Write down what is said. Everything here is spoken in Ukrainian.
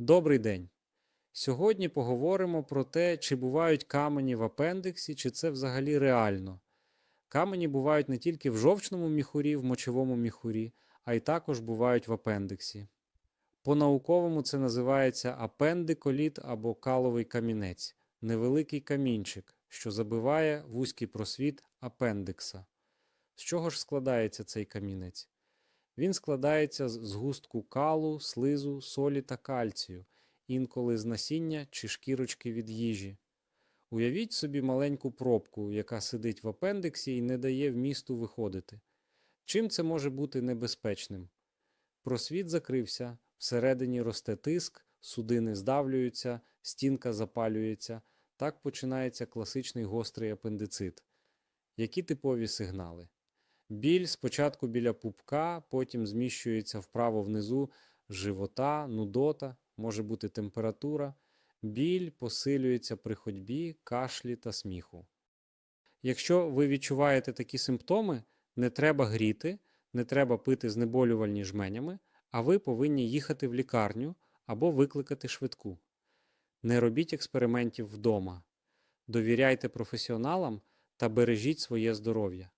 Добрий день! Сьогодні поговоримо про те, чи бувають камені в апендиксі, чи це взагалі реально. Камені бувають не тільки в жовчному міхурі, в мочовому міхурі, а й також бувають в апендиксі. По-науковому це називається апендиколіт або каловий камінець невеликий камінчик, що забиває вузький просвіт апендикса. З чого ж складається цей камінець? Він складається з згустку калу, слизу, солі та кальцію, інколи з насіння чи шкірочки від їжі. Уявіть собі маленьку пробку, яка сидить в апендиксі і не дає вмісту виходити. Чим це може бути небезпечним? Просвіт закрився, всередині росте тиск, судини здавлюються, стінка запалюється. Так починається класичний гострий апендицит. Які типові сигнали? Біль спочатку біля пупка, потім зміщується вправо внизу живота, нудота, може бути температура. Біль посилюється при ходьбі, кашлі та сміху. Якщо ви відчуваєте такі симптоми, не треба гріти, не треба пити знеболювальні жменями, а ви повинні їхати в лікарню або викликати швидку. Не робіть експериментів вдома. Довіряйте професіоналам та бережіть своє здоров'я.